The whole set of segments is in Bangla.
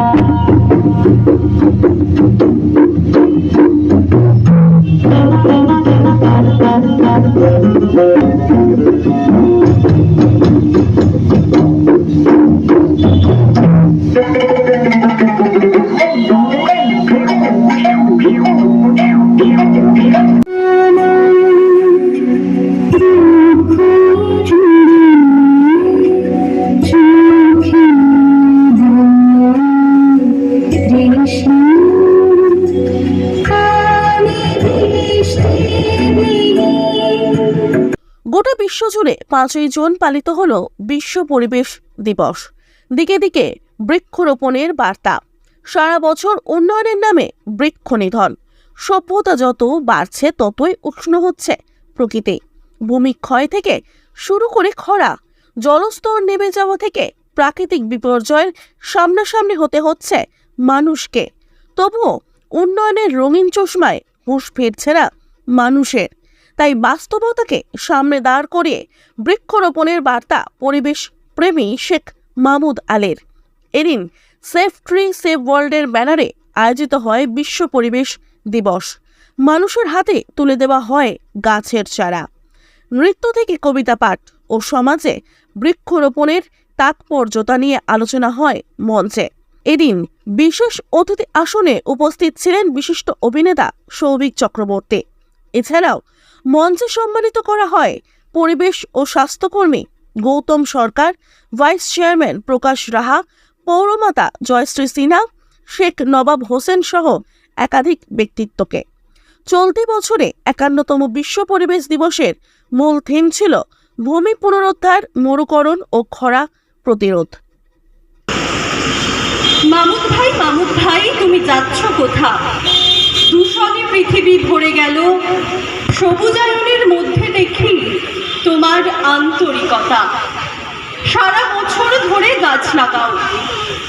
গোটা বিশ্বজুড়ে পাঁচই জুন পালিত হল বিশ্ব পরিবেশ দিবস। দিকে দিকে বৃক্ষরোপণের বার্তা। সারা বছর উন্নয়নের নামে বৃক্ষ নিধন। সভ্যতা যত বাড়ছে, ততই উষ্ণ হচ্ছে প্রকৃতি। ভূমিক্ষয় থেকে শুরু করে খরা, জলস্তর নেমে যাওয়া থেকে প্রাকৃতিক বিপর্যয়ের সামনাসামনি হতে হচ্ছে মানুষকে। তবুও উন্নয়নের রঙিন চশমায় হুঁশ ফিরছে না মানুষের। তাই বাস্তবতাকে সামনে দাঁড় করিয়ে বৃক্ষরোপণের বার্তা পরিবেশ প্রেমী শেখ মাহমুদ আলের। এদিন সেফ ট্রি সেভ ওয়ার্ল্ডের ব্যানারে আয়োজিত হয় বিশ্ব পরিবেশ দিবস। মানুষের হাতে তুলে দেওয়া হয় গাছের চারা। নৃত্য থেকে কবিতা পাঠ ও সমাজে বৃক্ষরোপণের তাৎপর্যতা নিয়ে আলোচনা হয় মঞ্চে। এদিন বিশেষ অতিথি আসনে উপস্থিত ছিলেন বিশিষ্ট অভিনেতা সৌভিক চক্রবর্তী। এছাড়াও মঞ্চে সম্মানিত করা হয়। পরিবেশ ও স্বাস্থ্যকর্মী গৌতম সরকার, ভাইস চেয়ারম্যান প্রকাশ রাহা, পৌরমাতা জয়শ্রী সিনহা, শেখ নবাব হোসেন সহ একাধিক ব্যক্তিত্বকে। চলতি বছরে একান্নতম বিশ্ব পরিবেশ দিবসের মূল থিম ছিল ভূমি পুনরুদ্ধার, মরুকরণ ও খরা প্রতিরোধ। মামুদ ভাই মামুদ ভাই, তুমি যাচ্ছ কোথা দূষণে পৃথিবী ভরে গেল। সবুজায়নের মধ্যে দেখি তোমার আন্তরিকতা। সারা বছর ধরে গাছ লাগাও।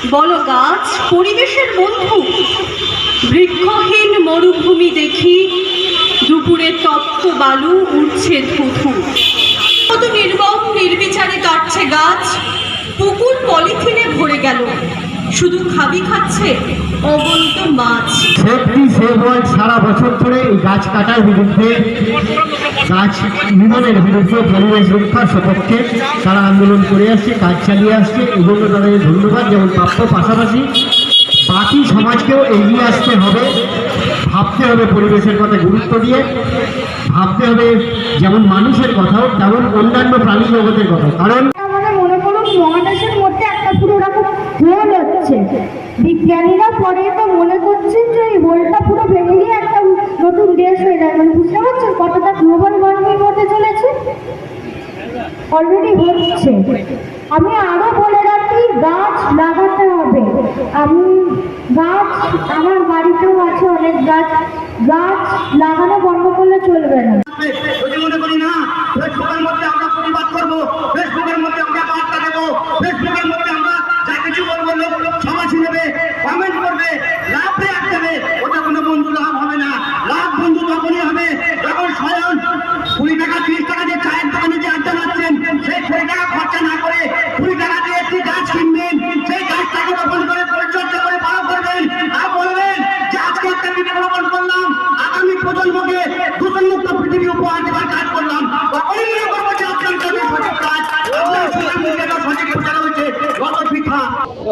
বলো গাছ পরিবেশের বন্ধু। বৃক্ষহীন মরুভূমি দেখি দুপুরে তপ্ত বালু উঠছে ধুধু। কত নির্মম নির্বিচারে কাটছে গাছ। পুকুর পলিথিনে ভরে গেল। শুধু খাবি খাচ্ছে? অবন্ত মাছ। সেফটি সেভ ওয়ার্ল্ড সারা বছর ধরে এই গাছ কাটার বিরুদ্ধে গাছ নিধনের বিরুদ্ধে পরিবেশ রক্ষার সপক্ষে তারা আন্দোলন করে আসছে কাজ চালিয়ে আসছে। এজন্য তাদের ধন্যবাদ যেমন প্রাপ্য পাশাপাশি বাকি সমাজকেও এগিয়ে আসতে হবে ভাবতে হবে পরিবেশের কথা গুরুত্ব দিয়ে ভাবতে হবে যেমন মানুষের কথাও তেমন অন্যান্য প্রাণী জগতের কথা কারণ আমাদের মনে করুন মহাদেশের মধ্যে একটা পুরো ওরকম হোল হচ্ছে বিজ্ঞানীরা পরে তো মনে করছেন যে এই হোলটা পুরো ভেঙে গিয়ে একটা নতুন দেশ হয়ে যাবে। মানে বুঝতে পারছেন কতটা গ্লোবাল ওয়ার্মিং হতে চলেছে? অলরেডি হচ্ছে। আমি আরও বলে রাখি, গাছ লাগাতে হবে। আমি গাছ, আমার বাড়িতেও আছে অনেক গাছ। গাছ লাগানো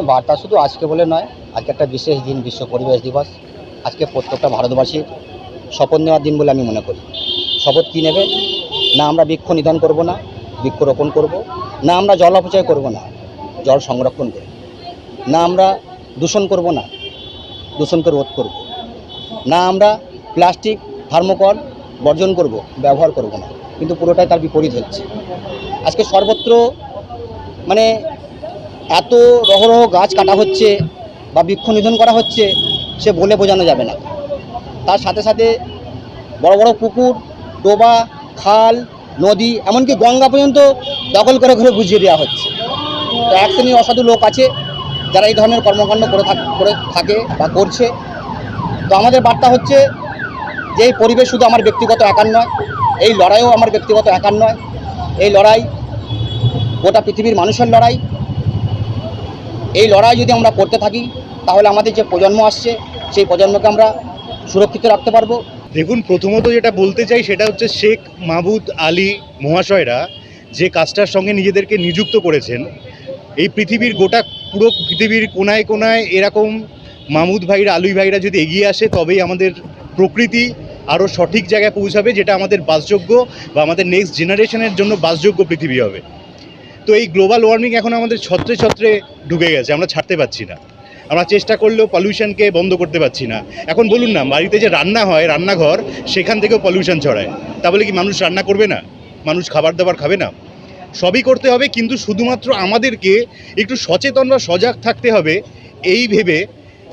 বার্তা শুধু আজকে বলে নয়, আজকে একটা বিশেষ দিন, বিশ্ব পরিবেশ দিবস। আজকে প্রত্যেকটা ভারতবাসীর শপথ নেওয়ার দিন বলে আমি মনে করি। শপথ কী নেবে? না আমরা বৃক্ষ নিধন করব না বৃক্ষরোপণ করব। না আমরা জল অপচয় করব না, জল সংরক্ষণ করব। না আমরা দূষণ করব না, দূষণকে রোধ করব। না আমরা প্লাস্টিক, থার্মোকল বর্জন করব, ব্যবহার করব না। কিন্তু পুরোটাই তার বিপরীত হচ্ছে। আজকে সর্বত্র মানে এত রহরহ গাছ কাটা হচ্ছে বা বৃক্ষ নিধন করা হচ্ছে, সে বলে বোঝানো যাবে না। তার সাথে সাথে বড় বড় পুকুর, ডোবা, খাল, নদী, এমনকি গঙ্গা পর্যন্ত দখল করে করে বুঝিয়ে দেওয়া হচ্ছে। তো এক শ্রেণির অসাধু লোক আছে, যারা এই ধরনের কর্মকাণ্ড করে করে থাকে বা করছে। তো আমাদের বার্তা হচ্ছে যে এই পরিবেশ শুধু আমার ব্যক্তিগত একার নয়, এই লড়াইও আমার ব্যক্তিগত একার নয়। এই লড়াই গোটা পৃথিবীর মানুষের লড়াই এই লড়াই যদি আমরা করতে থাকি, তাহলে আমাদের যে প্রজন্ম আসছে, সেই প্রজন্মকে আমরা সুরক্ষিত রাখতে পারব। দেখুন, প্রথমত যেটা বলতে চাই সেটা হচ্ছে শেখ মাহবুদ আলী মহাশয়রা যে কাজটার সঙ্গে নিজেদেরকে নিযুক্ত করেছেন, এই পৃথিবীর গোটা পুরো পৃথিবীর কোনায় কোনায় এরকম মাহমুদ ভাইরা, আলুই ভাইরা যদি এগিয়ে আসে, তবেই আমাদের প্রকৃতি আরও সঠিক জায়গায় পৌঁছাবে, যেটা আমাদের বাসযোগ্য বা আমাদের নেক্সট জেনারেশনের জন্য বাসযোগ্য পৃথিবী হবে। তো এই গ্লোবাল ওয়ার্মিং এখন আমাদের ছত্রে ছত্রে ঢুকে গেছে, আমরা ছাড়তে পারছি না। আমরা চেষ্টা করলেও পলিউশনকে বন্ধ করতে পারছি না। এখন বলুন না, বাড়িতে যে রান্না হয়, রান্নাঘর, সেখান থেকেও পলিউশন ছড়ায়। তা বলে কি মানুষ রান্না করবে না? মানুষ খাবার দাবার খাবে না? সবই করতে হবে, কিন্তু শুধুমাত্র আমাদেরকে একটু সচেতন বা সজাগ থাকতে হবে, এই ভেবে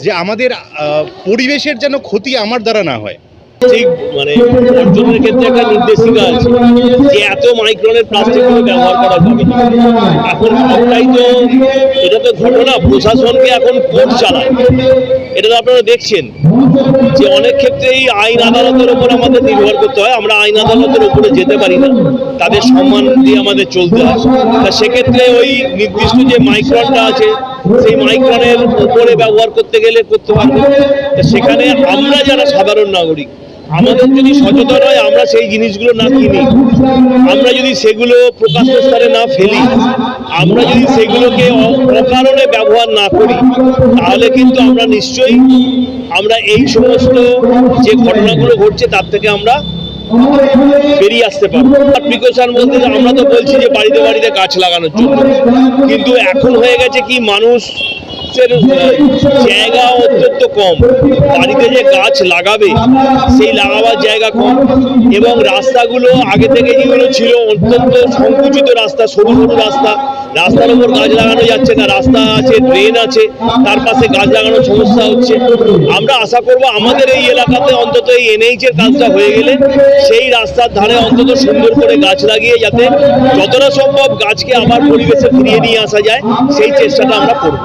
যে আমাদের পরিবেশের যেন ক্ষতি আমার দ্বারা না হয়। সেই মানে ক্ষেত্রে একটা নির্দেশিকা আছে যে এত মাইক্রনের ব্যবহার করা যাবে। এখন সবটাই তো, এটা তো ঘটনা, প্রশাসনকে এখন কোর্ট চালায়। এটা তো আপনারা দেখছেন যে অনেক ক্ষেত্রেই আইন আদালতের আমাদের নির্ভর করতে হয়, আমরা আইন আদালতের উপরে যেতে পারি না। তাদের সম্মান দিয়ে আমাদের চলতে হয়। তা সেক্ষেত্রে ওই নির্দিষ্ট যে মাইক্রনটা আছে, সেই মাইক্রনের উপরে ব্যবহার করতে গেলে করতে পারব। সেখানে আমরা যারা সাধারণ নাগরিক আমাদের যদি সচেতন হয়, আমরা সেই জিনিসগুলো না কিনি। আমরা যদি সেগুলো প্রকাশ্য স্থানে না ফেলি, আমরা যদি সেগুলোকে অকারণে ব্যবহার না করি, তাহলে কিন্তু আমরা নিশ্চয়ই আমরা এই সমস্ত যে ঘটনাগুলো ঘটছে, তার থেকে আমরা বেরিয়ে আসতে পারব। আর প্রিকশন বলতে আমরা তো বলছি যে বাড়িতে বাড়িতে গাছ লাগানোর জন্য। কিন্তু এখন হয়ে গেছে কি মানুষ জায়গা অত্যন্ত কম। বাড়িতে যে গাছ লাগাবে, সেই লাগাবার জায়গা কম। এবং রাস্তাগুলো আগে থেকে যেগুলো ছিল অত্যন্ত সংকুচিত রাস্তা, সরু সরু রাস্তা। রাস্তার উপর গাছ লাগানো যাচ্ছে না, রাস্তা আছে ড্রেন আছে, তার পাশে গাছ লাগানোর সমস্যা হচ্ছে। আমরা আশা করব আমাদের এই এলাকাতে অন্তত এই এনএইচ এর কাজটা হয়ে গেলে সেই রাস্তার ধারে অন্তত সুন্দর করে গাছ লাগিয়ে যাতে যতটা সম্ভব গাছকে আমার পরিবেশে ফিরিয়ে নিয়ে আসা যায়, সেই চেষ্টাটা আমরা করব।